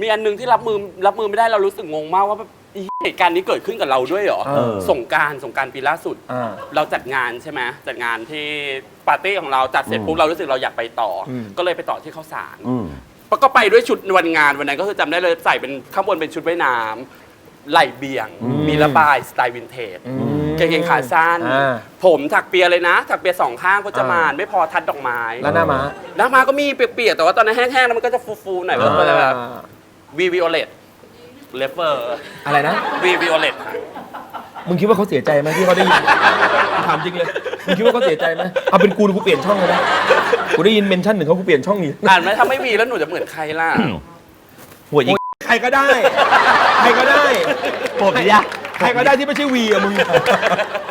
มีอันหนึงที่รับมือรับมือไม่ได้เรารู้สึกงงมากว่าแบบอีเหตุการณ์นี้เกิดขึ้นกับเราด้วยเหรอเออ สงกรารสงกรารปีล่าสุด อ่า เราจัดงานใช่ไหมจัดงานที่ปาร์ตี้ของเราจัดเสร็จอืมปุ๊บเรารู้สึกเราอยากไปต่ออม ก็เลยไปต่อที่ข้าวสาร อืม ก็ไปด้วยชุดวันงานวันนั้นก็คือจำได้เลยใส่เป็นข้างบนเป็นชุดว่ายน้ำ ไหล่เบี่ยง มีระบายสไตล์วินเทจอืมกางเกงขาสั้น อ่าผมถักเปียเลยนะ ถักเปียสองข้างก็จะมานอ่า ไม่พอทัดดอกไม้แล้วหน้าม้าหน้ามาก็มีเปียกๆแต่ว่าตอนนั้นแห้งๆแล้วมันก็จะฟูๆหน่อยมันก็จะแบบวีวิโอเลตเลเวอร์อะไรนะ วีวิโอเลตมึงคิดว่าเขาเสียใจไหมที่เขาได้ยิน ถามจริงเลย มึงคิดว่าเขาเสียใจไหมเอาเป็นกูกูเปลี่ยนช่องเลยนะ กูได้ยินเมนชั่นหนึ่งเขากูเปลี่ยนช่องนี้อ่านไหมถ้าไม่มีแล้วหนูจะเหมือนใครล่ะ หัวยิง ใครก็ได้ ใครก็ได้ผมยะใครก็ได้ที่ไม่ใช่วีอะมึง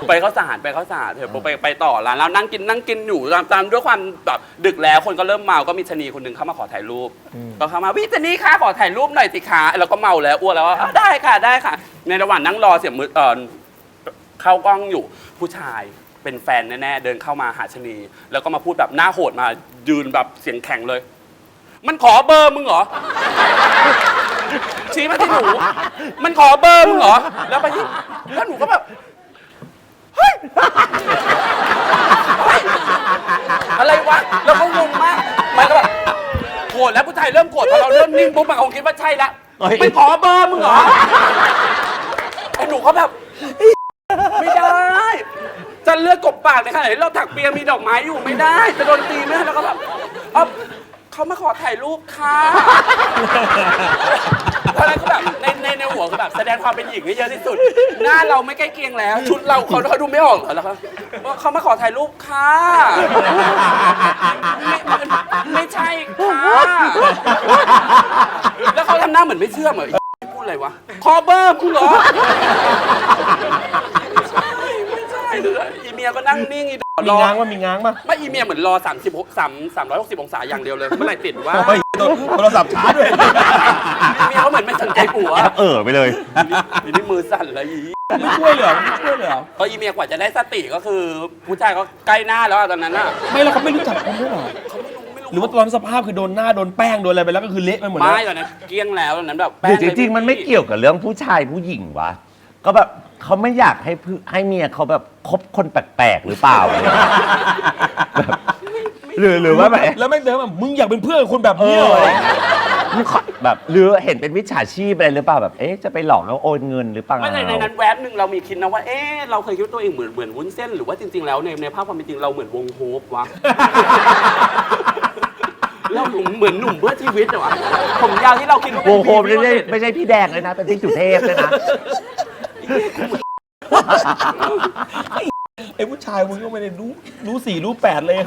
ไปเข้าสารไปเข้าสารเถอะผมไปไปต่อร้านแล้วนั่งกินนั่งกินอยู่ตามตามด้วยความแบบดึกแล้วคนก็เริ่มเมาก็มีชะนีคนหนึ่งเข้ามาขอถ่ายรูปอืมก็เข้ามาพี่ชะนีคะขอถ่ายรูปหน่อยสิคะเราก็เมาแล้วอ้วนแล้วอะได้ค่ะได้ค่ะ ในระหว่างนั่งรอเสียงมือเออเข้ากล้องอยู่ผู้ชายเป็นแฟนแน่ๆเดินเข้ามาหาชะนี แล้วก็มาพูดแบบหน้าโหดมายืนแบบเสียงแข็งเลย มันขอเบอร์มึงเหรอ ชี้มาที่หนู มันขอเบอร์มึงเหรอ แล้วไปที่แล้วหนูก็แบบ เฮ้ยเฮ้ย อะไรวะ แล้วก็งงมาก มันก็แบบโกรธแล้วผู้ชายเริ่มโกรธพอเราเริ่มนิ่งปุ๊บมันคงคิดว่าใช่ละเฮ้ยมันขอเบอร์มึงเหรอไอ้หนูก็แบบเฮ้ยไม่ได้ จะเลือดกบปากในขณะที่เราถักเปียมีดอกไม้อยู่ไม่ได้ จะโดนตีไหมแล้วก็แบบเอ้า เขามาขอถ่ายรูปค่ะเพราะฉะนั้นก็แบบในในในหัวคือแบบแสดงความเป็นหญิงให้เยอะที่สุด หน้าเราไม่ใกล้เคียงแล้ว ชุดเราเขาเขาดูไม่ออกเหรอแล้วเขาว่าเขามาขอถ่ายรูปค่ะไม่ไม่ใช่ค่ะแล้วเขาทำหน้าเหมือนไม่เชื่อเหมือนพูดอะไรวะคอเบอร์มึงเหรอไม่ใช่ไม่ใช่อีเมียก็นั่งนิ่งอี มีรอง้างว่ามีง้างป่ะไม่อีเมียเหมือนรอ36 3 360องศาอย่างเดียวเลยเมื่อไหร่ติดว่าโอ้ยโทรศัพท์ช้าด้วยอีเมียเขาเหมือนไม่สนใจผัวเออไปเลยอีนี่มือสั่นเลยอีไม่ช่วยเหรอไม่ช่วยเหรอพออีเมียกว่าจะได้สติก็คือผู้ชายก็ใกล้หน้าแล้วอะตอนนั้นอะไม่แล้วเขาไม่รู้จักคุณด้วยเหรอเขาไม่รู้ไม่รู้หรือว่าตอนนนสภาพคือโดนหน้าโดนแป้งโดนอะไรไปแล้วก็คือเละไปหมดแล้วไม่ตอนนั้นเกลี้ยงแล้วตอนนั้นแบบหรือจริงๆมันไม่เกี่ยวกับเรื่องผู้ชายผู้หญิงวะก็แบบ เขาไม่อยากให้พื่ให้เมียเขาแบบคบคนแปลกๆหรือเปล่าแบบหรือหรือว่าแบบ แล้วแม่งเดินแบบมึงอยากเป็นเพื่อนกับคนแบบเอนี้อเหรอมึงขอแบบหรือเห็นเป็นวิชาชีพอะไรหรือเปล่าแบบ เอ๊ะ จะไปหลอกแล้วโอนเงินหรือเปล่า ไม่ในในนั้นแวบหนึ่งเรามีคิดนะว่า เอ๊ะ เราเคยคิดว่าตัวเองเหมือนเหมือนวุ้นเส้น หรือว่าจริง ๆ แล้วในในภาพความเป็นจริงเราเหมือนวงโฮปวะ เราเหมือนหนุ่มเพื่อชีวิตอะวะผมยาวที่เราคิดว่าเป็วนงโฮมพี่ไม่ใช่โรเบิร์ตไม่ใช่พี่แดงเลยนะ เป็นพี่สุเทพเลยนะ ไอ้ผู้ชายมึงก็ไม่ได้รู้รู้สี่รู้แปดเลย